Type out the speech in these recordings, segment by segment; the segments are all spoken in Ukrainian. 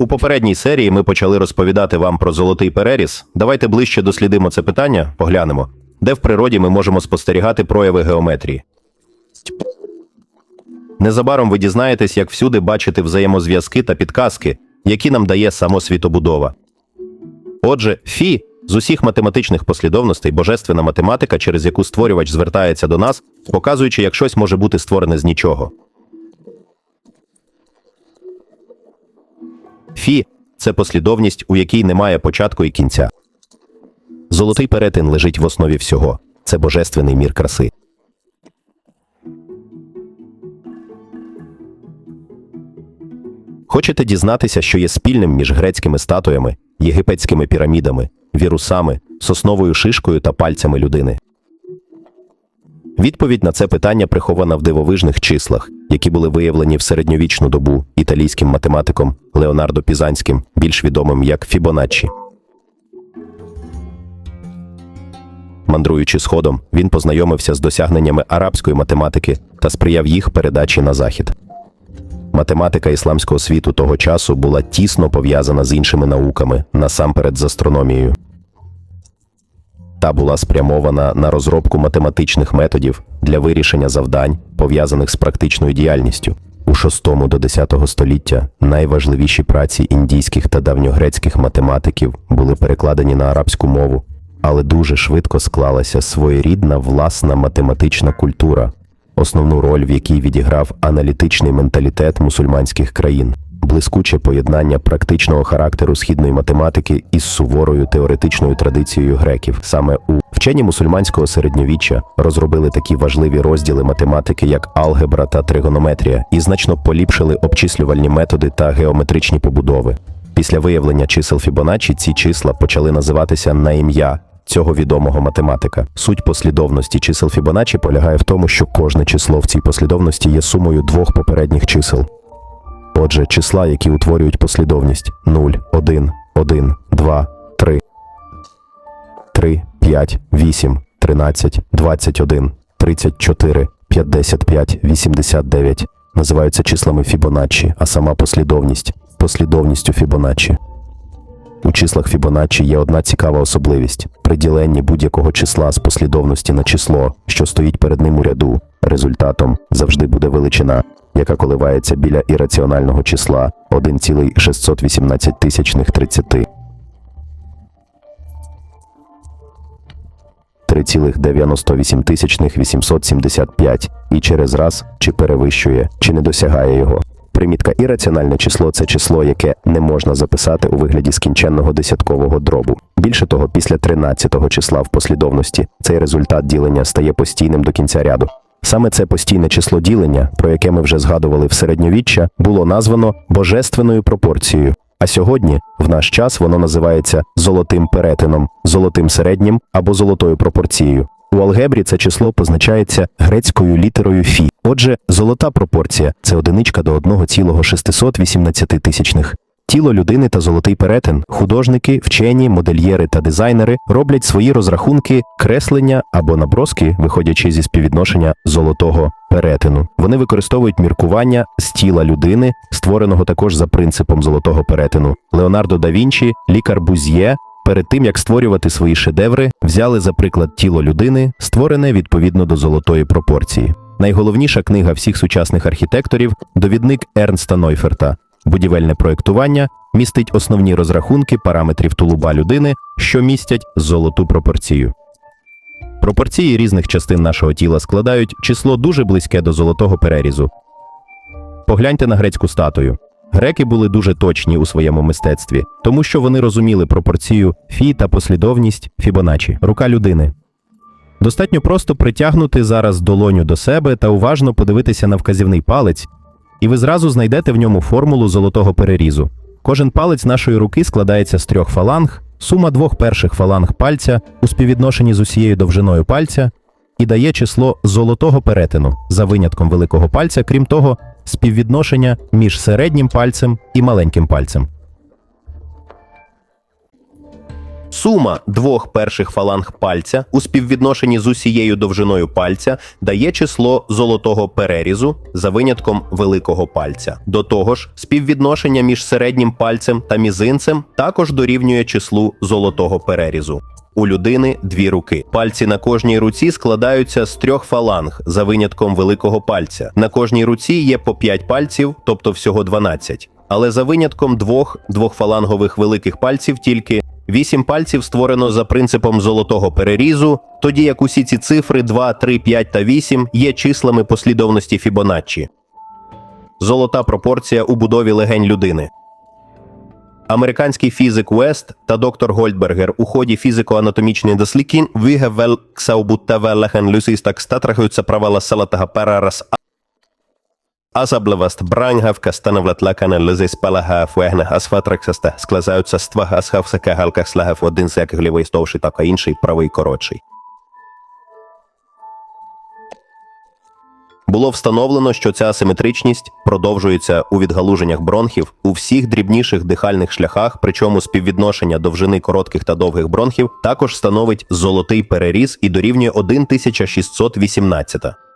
У попередній серії ми почали розповідати вам про золотий переріз. Давайте ближче дослідимо це питання, поглянемо, де в природі ми можемо спостерігати прояви геометрії. Незабаром ви дізнаєтесь, як всюди бачити взаємозв'язки та підказки, які нам дає самосвітобудова. Отже, фі з усіх математичних послідовностей божественна математика, через яку створювач звертається до нас, показуючи, як щось може бути створене з нічого. Фі це послідовність, у якій немає початку і кінця. Золотий перетин лежить в основі всього. Це божественний мір краси. Хочете дізнатися, що є спільним між грецькими статуями, єгипетськими пірамідами, вірусами, сосновою шишкою та пальцями людини? Відповідь на це питання прихована в дивовижних числах, які були виявлені в середньовічну добу італійським математиком Леонардо Пізанським, більш відомим як Фібоначчі. Мандруючи сходом, він познайомився з досягненнями арабської математики та сприяв їх передачі на захід. Математика ісламського світу того часу була тісно пов'язана з іншими науками, насамперед з астрономією. Та була спрямована на розробку математичних методів для вирішення завдань, пов'язаних з практичною діяльністю. У 6 до 10 століття найважливіші праці індійських та давньогрецьких математиків були перекладені на арабську мову, але дуже швидко склалася своєрідна власна математична культура, основну роль в якій відіграв аналітичний менталітет мусульманських країн, блискуче поєднання практичного характеру східної математики із суворою теоретичною традицією греків. Саме у вчені мусульманського середньовіччя розробили такі важливі розділи математики, як алгебра та тригонометрія, і значно поліпшили обчислювальні методи та геометричні побудови. Після виявлення чисел Фібоначчі ці числа почали називатися на ім'я цього відомого математика. Суть послідовності чисел Фібоначчі полягає в тому, що кожне число в цій послідовності є сумою двох попередніх чисел. Отже, числа, які утворюють послідовність 0, 1, 1, 2, 3, 3, 5, 8, 13, 21, 34, 55, 89 називаються числами Фібоначчі, а сама послідовність послідовністю Фібоначчі. У числах Фібоначчі є одна цікава особливість: при діленні будь-якого числа з послідовності на число, що стоїть перед ним у ряду, результатом завжди буде величина, яка коливається біля ірраціонального числа 1,618 тисячних 30. 3,98 тисячних 875 і через раз чи перевищує, чи не досягає його. Примітка ірраціональне число це число, яке не можна записати у вигляді скінченного десяткового дробу. Більше того, після 13-го числа в послідовності цей результат ділення стає постійним до кінця ряду. Саме це постійне число ділення, про яке ми вже згадували в середньовіччя, було названо божественною пропорцією. А сьогодні, в наш час, воно називається золотим перетином, золотим середнім або золотою пропорцією. У алгебрі це число позначається грецькою літерою фі. Отже, золота пропорція це одиничка до 1,618 тисячних. Тіло людини та золотий перетин, художники, вчені, модельєри та дизайнери роблять свої розрахунки, креслення або наброски, виходячи зі співвідношення золотого перетину. Вони використовують міркування з тіла людини, створеного також за принципом золотого перетину. Леонардо да Вінчі, лікар Бузьє, перед тим як створювати свої шедеври, взяли за приклад тіло людини, створене відповідно до золотої пропорції. Найголовніша книга всіх сучасних архітекторів довідник Ернста Нойферта. Будівельне проєктування містить основні розрахунки параметрів тулуба людини, що містять золоту пропорцію. Пропорції різних частин нашого тіла складають число дуже близьке до золотого перерізу. Погляньте на грецьку статую. Греки були дуже точні у своєму мистецтві, тому що вони розуміли пропорцію фі та послідовність Фібоначчі – рука людини. Достатньо просто притягнути зараз долоню до себе та уважно подивитися на вказівний палець, і ви зразу знайдете в ньому формулу золотого перерізу. Кожен палець нашої руки складається з трьох фаланг, сума двох перших фаланг пальця у співвідношенні з усією довжиною пальця і дає число золотого перетину за винятком великого пальця, крім того, співвідношення між середнім пальцем і маленьким пальцем. Сума двох перших фаланг пальця у співвідношенні з усією довжиною пальця дає число золотого перерізу за винятком великого пальця. До того ж, співвідношення між середнім пальцем та мізинцем також дорівнює числу золотого перерізу. У людини дві руки. Пальці на кожній руці складаються з трьох фаланг за винятком великого пальця. На кожній руці є по 5 пальців, тобто всього 12. Але за винятком двох двохфалангових великих пальців тільки 8 пальців створено за принципом золотого перерізу, тоді як усі ці цифри 2, 3, 5 та 8 є числами послідовності Фібоначчі. Золота пропорція у будові легень людини. Американський фізик Уест та доктор Гольдбергер у ході фізико-анатомічної дослідки вигавел ксаубуттеве леген люсистак статрахуються правила селатага перерас Азаблеваст брангавка становлять лекане лизи спелега фуегне асфатрексасте склезаються ствага асхавсаке галках слегев один з яких лівий стовший, так а інший правий коротший. Було встановлено, що ця асиметричність продовжується у відгалуженнях бронхів у всіх дрібніших дихальних шляхах, причому співвідношення довжини коротких та довгих бронхів також становить золотий переріз і дорівнює 1618.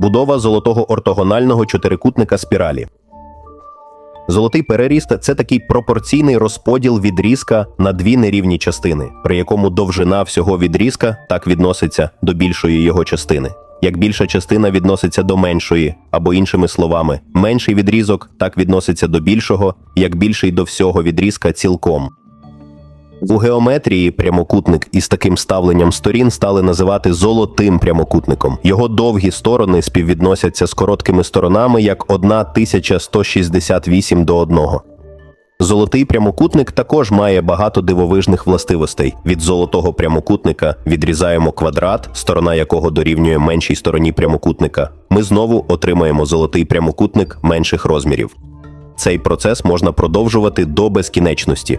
Будова золотого ортогонального чотирикутника спіралі. Золотий переріст це такий пропорційний розподіл відрізка на дві нерівні частини, при якому довжина всього відрізка так відноситься до більшої його частини. Як більша частина відноситься до меншої, або іншими словами, менший відрізок так відноситься до більшого, як більший до всього відрізка цілком. У геометрії прямокутник із таким ставленням сторін стали називати золотим прямокутником. Його довгі сторони співвідносяться з короткими сторонами як 1168 до 1. Золотий прямокутник також має багато дивовижних властивостей. Від золотого прямокутника відрізаємо квадрат, сторона якого дорівнює меншій стороні прямокутника. Ми знову отримаємо золотий прямокутник менших розмірів. Цей процес можна продовжувати до безкінечності.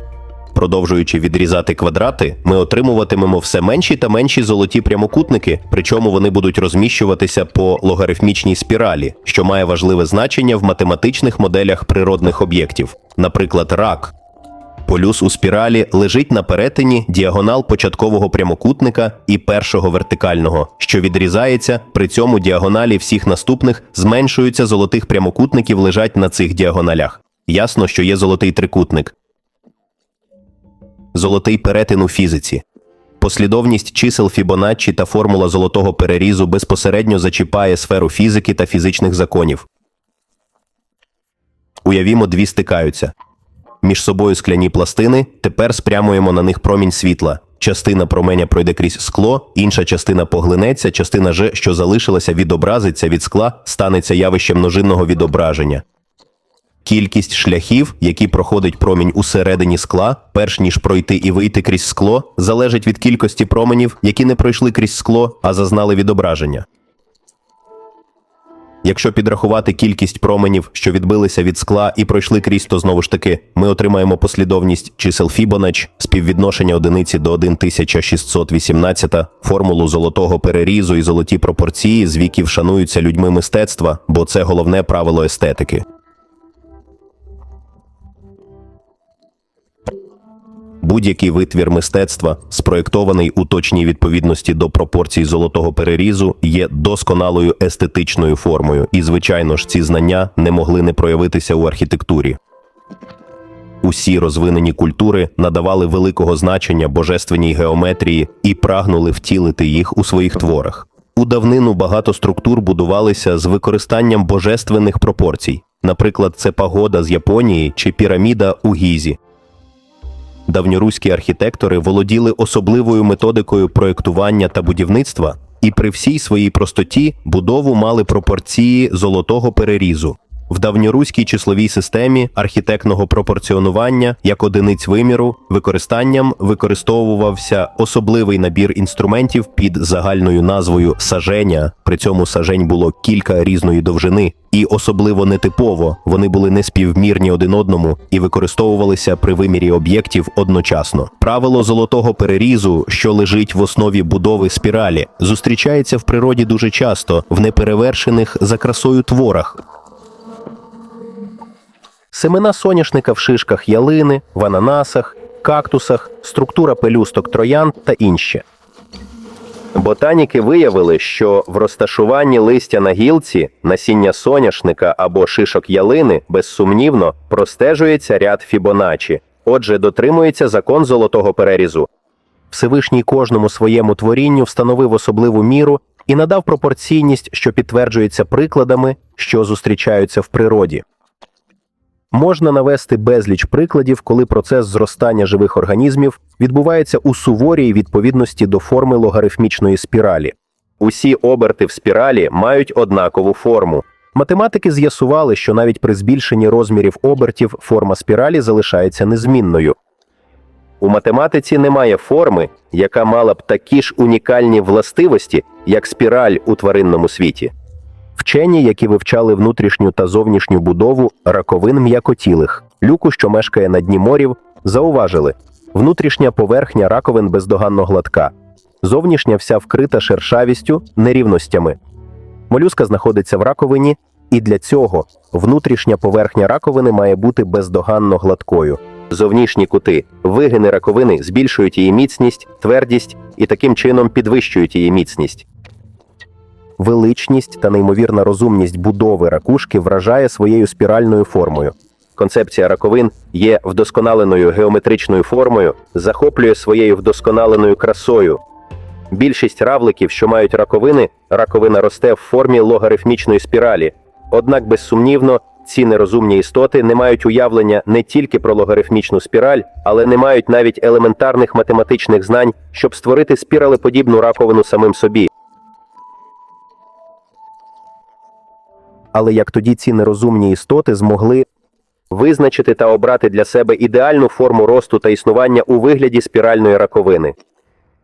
Продовжуючи відрізати квадрати, ми отримуватимемо все менші та менші золоті прямокутники, причому вони будуть розміщуватися по логарифмічній спіралі, що має важливе значення в математичних моделях природних об'єктів, наприклад, рак. Полюс у спіралі лежить на перетині діагонал початкового прямокутника і першого вертикального, що відрізається, при цьому діагоналі всіх наступних зменшуються золотих прямокутників лежать на цих діагоналях. Ясно, що є золотий трикутник. Золотий перетин у фізиці. Послідовність чисел Фібоначчі та формула золотого перерізу безпосередньо зачіпає сферу фізики та фізичних законів. Уявімо, дві стикаються. Між собою скляні пластини, тепер спрямуємо на них промінь світла. Частина променя пройде крізь скло, інша частина поглинеться, частина ж, що залишилася, відобразиться від скла, станеться явищем множинного відображення. Кількість шляхів, які проходить промінь усередині скла, перш ніж пройти і вийти крізь скло, залежить від кількості променів, які не пройшли крізь скло, а зазнали відображення. Якщо підрахувати кількість променів, що відбилися від скла і пройшли крізь, то знову ж таки ми отримаємо послідовність чисел Фібонач, співвідношення одиниці до 1618, формулу золотого перерізу і золоті пропорції з віків шануються людьми мистецтва, бо це головне правило естетики. Будь-який витвір мистецтва, спроєктований у точній відповідності до пропорцій золотого перерізу, є досконалою естетичною формою, і, звичайно ж, ці знання не могли не проявитися у архітектурі. Усі розвинені культури надавали великого значення божественній геометрії і прагнули втілити їх у своїх творах. У давнину багато структур будувалися з використанням божественних пропорцій, наприклад, це пагода з Японії чи піраміда у Гізі. Давньоруські архітектори володіли особливою методикою проєктування та будівництва, і при всій своїй простоті будову мали пропорції золотого перерізу. В давньоруській числовій системі архітектного пропорціонування як одиниць виміру використанням використовувався особливий набір інструментів під загальною назвою саженя. При цьому сажень було кілька різної довжини, і особливо нетипово вони були неспівмірні один одному і використовувалися при вимірі об'єктів одночасно. Правило золотого перерізу, що лежить в основі будови спіралі, зустрічається в природі дуже часто в неперевершених за красою творах. семена соняшника в шишках ялини, в ананасах, кактусах, структура пелюсток троян та інші. Ботаніки виявили, що в розташуванні листя на гілці, насіння соняшника або шишок ялини безсумнівно простежується ряд Фібоначчі, отже, дотримується закон золотого перерізу. Всевишній кожному своєму творінню встановив особливу міру і надав пропорційність, що підтверджується прикладами, що зустрічаються в природі. Можна навести безліч прикладів, коли процес зростання живих організмів відбувається у суворій відповідності до форми логарифмічної спіралі. Усі оберти в спіралі мають однакову форму. Математики з'ясували, що навіть при збільшенні розмірів обертів форма спіралі залишається незмінною. У математиці немає форми, яка мала б такі ж унікальні властивості, як спіраль у тваринному світі. Вчені, які вивчали внутрішню та зовнішню будову раковин м'якотілих, люку, що мешкає на дні морів, зауважили, внутрішня поверхня раковин бездоганно гладка, зовнішня вся вкрита шершавістю, нерівностями. Молюска знаходиться в раковині, і для цього внутрішня поверхня раковини має бути бездоганно гладкою. Зовнішні кути, вигини раковини збільшують її міцність, твердість і таким чином підвищують її міцність. Величність та неймовірна розумність будови ракушки вражає своєю спіральною формою. Концепція раковин є вдосконаленою геометричною формою, захоплює своєю вдосконаленою красою. Більшість равликів, що мають раковини, раковина росте в формі логарифмічної спіралі. Однак, безсумнівно, ці нерозумні істоти не мають уявлення не тільки про логарифмічну спіраль, але не мають навіть елементарних математичних знань, щоб створити спіралеподібну раковину самим собі. Але як тоді ці нерозумні істоти змогли визначити та обрати для себе ідеальну форму росту та існування у вигляді спіральної раковини?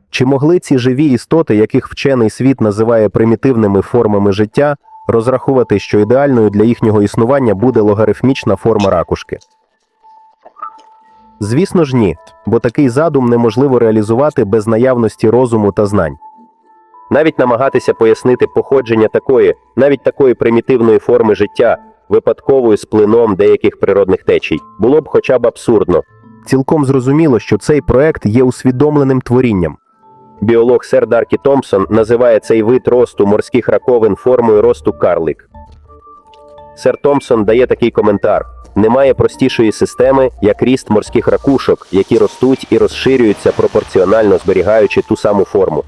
Чи могли ці живі істоти, яких вчений світ називає примітивними формами життя, розрахувати, що ідеальною для їхнього існування буде логарифмічна форма ракушки? Звісно ж ні, бо такий задум неможливо реалізувати без наявності розуму та знань. Навіть намагатися пояснити походження такої, навіть такої примітивної форми життя, випадковою з плином деяких природних течій, було б хоча б абсурдно. Цілком зрозуміло, що цей проект є усвідомленим творінням. Біолог Сер Даркі Томпсон називає цей вид росту морських раковин формою росту карлик. Сер Томпсон дає такий коментар: немає простішої системи, як ріст морських ракушок, які ростуть і розширюються пропорціонально зберігаючи ту саму форму.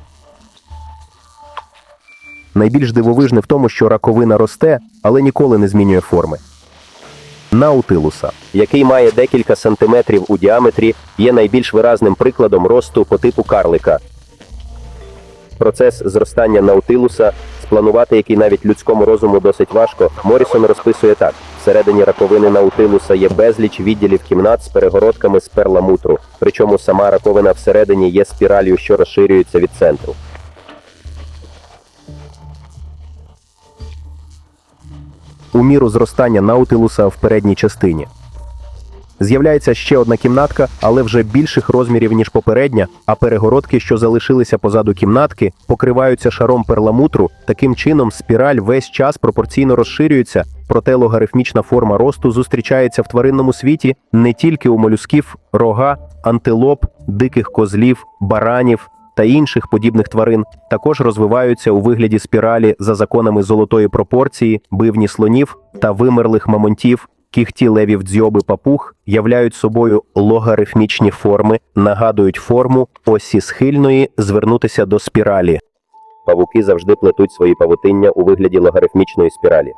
Найбільш дивовижне в тому, що раковина росте, але ніколи не змінює форми. Наутилуса, який має декілька сантиметрів у діаметрі, є найбільш виразним прикладом росту по типу карлика. Процес зростання наутилуса, спланувати який навіть людському розуму досить важко, Морісон розписує так: всередині раковини наутилуса є безліч відділів кімнат з перегородками з перламутру, причому сама раковина всередині є спіралью, що розширюється від центру. У міру зростання наутилуса в передній частині. З'являється ще одна кімнатка, але вже більших розмірів, ніж попередня, а перегородки, що залишилися позаду кімнатки, покриваються шаром перламутру. Таким чином, спіраль весь час пропорційно розширюється, проте логарифмічна форма росту зустрічається в тваринному світі не тільки у молюсків, рога, антилоп, диких козлів, баранів та інших подібних тварин також розвиваються у вигляді спіралі за законами золотої пропорції, бивні слонів та вимерлих мамонтів. Кіхті левів дзьоби папуг являють собою логарифмічні форми, нагадують форму осі схильної звернутися до спіралі. Павуки завжди плетуть свої павутиння у вигляді логарифмічної спіралі.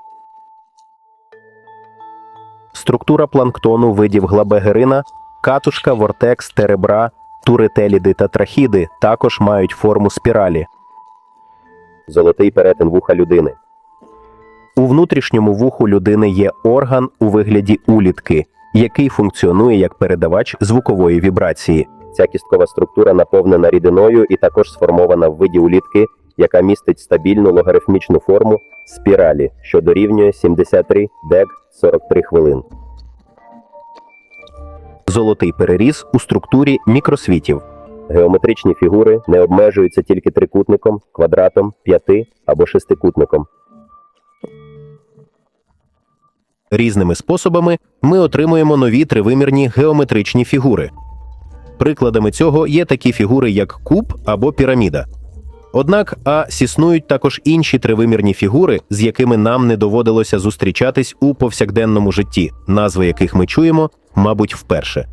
Структура планктону видів глабегерина, катушка, вортекс, теребра, туретеліди та трахіди також мають форму спіралі. Золотий перетин вуха людини. У внутрішньому вуху людини є орган у вигляді улітки, який функціонує як передавач звукової вібрації. Ця кісткова структура наповнена рідиною і також сформована в виді улітки, яка містить стабільну логарифмічну форму спіралі, що дорівнює 73 дег 43 хвилин. Золотий переріз у структурі мікросвітів. Геометричні фігури не обмежуються тільки трикутником, квадратом, п'яти або шестикутником. Різними способами ми отримуємо нові тривимірні геометричні фігури. Прикладами цього є такі фігури, як куб або піраміда. Однак АС існують також інші тривимірні фігури, з якими нам не доводилося зустрічатись у повсякденному житті, назви яких ми чуємо, мабуть, вперше.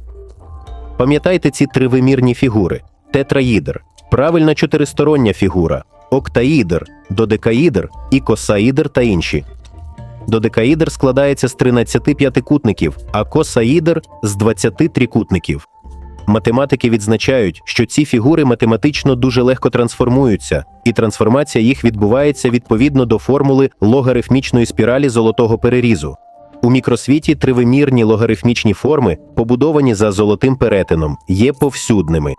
Пам'ятайте ці тривимірні фігури: тетраїдр, правильна чотиристороння фігура, октаїдр, додекаїдр, ікосаїдр та інші. Додекаїдр складається з 13 п'ятикутників, а косаїдр з 20 трикутників. Математики відзначають, що ці фігури математично дуже легко трансформуються, і трансформація їх відбувається відповідно до формули логарифмічної спіралі золотого перерізу. У мікросвіті тривимірні логарифмічні форми, побудовані за золотим перетином, є повсюдними.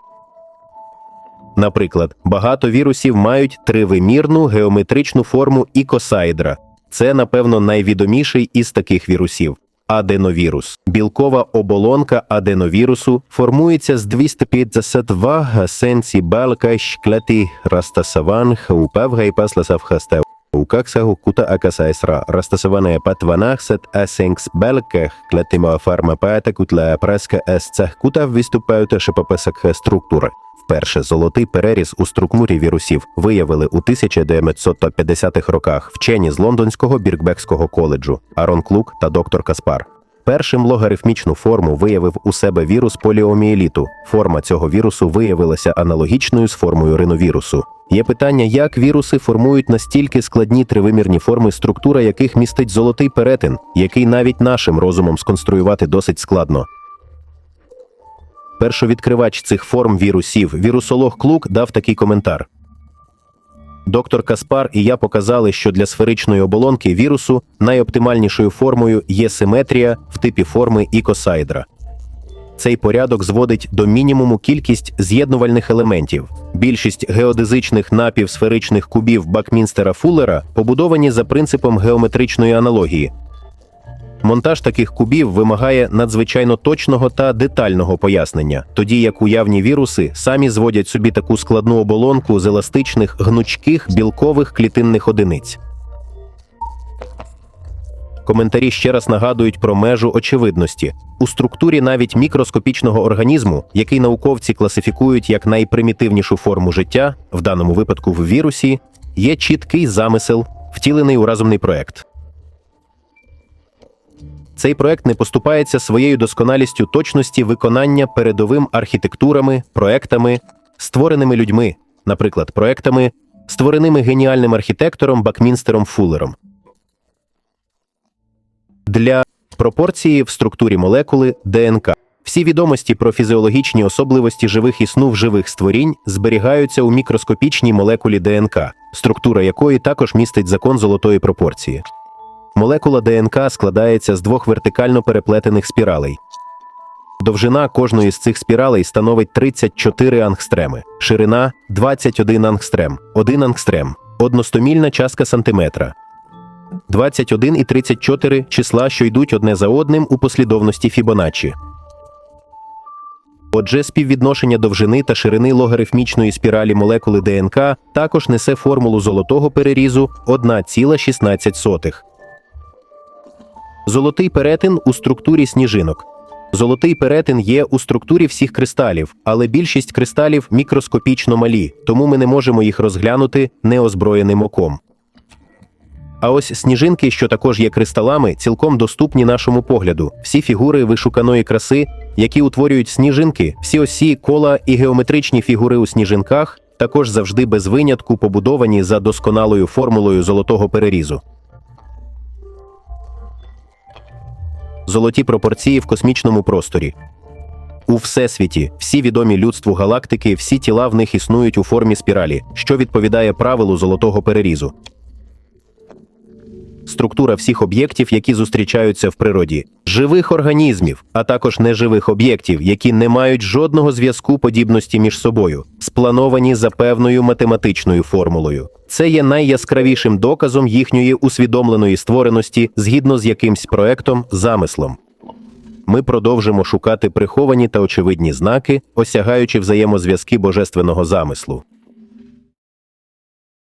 Наприклад, багато вірусів мають тривимірну геометричну форму ікосаїдра. Це, напевно, найвідоміший із таких вірусів. Аденовірус. Білкова оболонка аденовірусу формується з 252 гасенці балка шклети растасаван упевга кута акасайсра растасаване па 12 асенкс белках клетима фарма паета кутла преска ес цех кута виступають шипописок структури. Вперше золотий переріз у структурі вірусів виявили у 1950-х роках вчені з лондонського Біркбекського коледжу Арон Клук та доктор Каспар. Першим логарифмічну форму виявив у себе вірус поліомієліту. Форма цього вірусу виявилася аналогічною з формою риновірусу. Є питання, як віруси формують настільки складні тривимірні форми, структура яких містить золотий перетин, який навіть нашим розумом сконструювати досить складно. Першовідкривач цих форм вірусів, вірусолог Клук, дав такий коментар. Доктор Каспар і я показали, що для сферичної оболонки вірусу найоптимальнішою формою є симетрія в типі форми ікосайдра. Цей порядок зводить до мінімуму кількість з'єднувальних елементів. Більшість геодезичних напівсферичних кубів Бакмінстера Фуллера побудовані за принципом геометричної аналогії. Монтаж таких кубів вимагає надзвичайно точного та детального пояснення, тоді як уявні віруси самі зводять собі таку складну оболонку з еластичних гнучких білкових клітинних одиниць. Коментарі ще раз нагадують про межу очевидності. У структурі навіть мікроскопічного організму, який науковці класифікують як найпримітивнішу форму життя, в даному випадку в вірусі, є чіткий замисел, втілений у разумний проект. Цей проект не поступається своєю досконалістю точності виконання передовим архітектурами, проектами, створеними людьми, наприклад, проектами, створеними геніальним архітектором Бакмінстером Фуллером. Для пропорції в структурі молекули ДНК. Всі відомості про фізіологічні особливості живих існув живих створінь зберігаються у мікроскопічній молекулі ДНК, структура якої також містить закон золотої пропорції. Молекула ДНК складається з двох вертикально переплетених спіралей. Довжина кожної з цих спіралей становить 34 ангстреми, ширина 21 ангстрем, 1 ангстрем, одностомільна частка сантиметра. 21 і 34 числа, що йдуть одне за одним у послідовності Фібоначчі. Отже, співвідношення довжини та ширини логарифмічної спіралі молекули ДНК також несе формулу золотого перерізу 1,16. Золотий перетин у структурі сніжинок. Золотий перетин є у структурі всіх кристалів, але більшість кристалів мікроскопічно малі, тому ми не можемо їх розглянути неозброєним оком. А ось сніжинки, що також є кристалами, цілком доступні нашому погляду. Всі фігури вишуканої краси, які утворюють сніжинки, всі осі, кола і геометричні фігури у сніжинках, також завжди без винятку побудовані за досконалою формулою золотого перерізу. Золоті пропорції в космічному просторі. У всесвіті всі відомі людству галактики, всі тіла в них існують у формі спіралі, що відповідає правилу золотого перерізу. Структура всіх об'єктів, які зустрічаються в природі, живих організмів, а також неживих об'єктів, які не мають жодного зв'язку подібності між собою, сплановані за певною математичною формулою. Це є найяскравішим доказом їхньої усвідомленої створеності згідно з якимсь проектом, замислом. Ми продовжимо шукати приховані та очевидні знаки, осягаючи взаємозв'язки божественного замислу.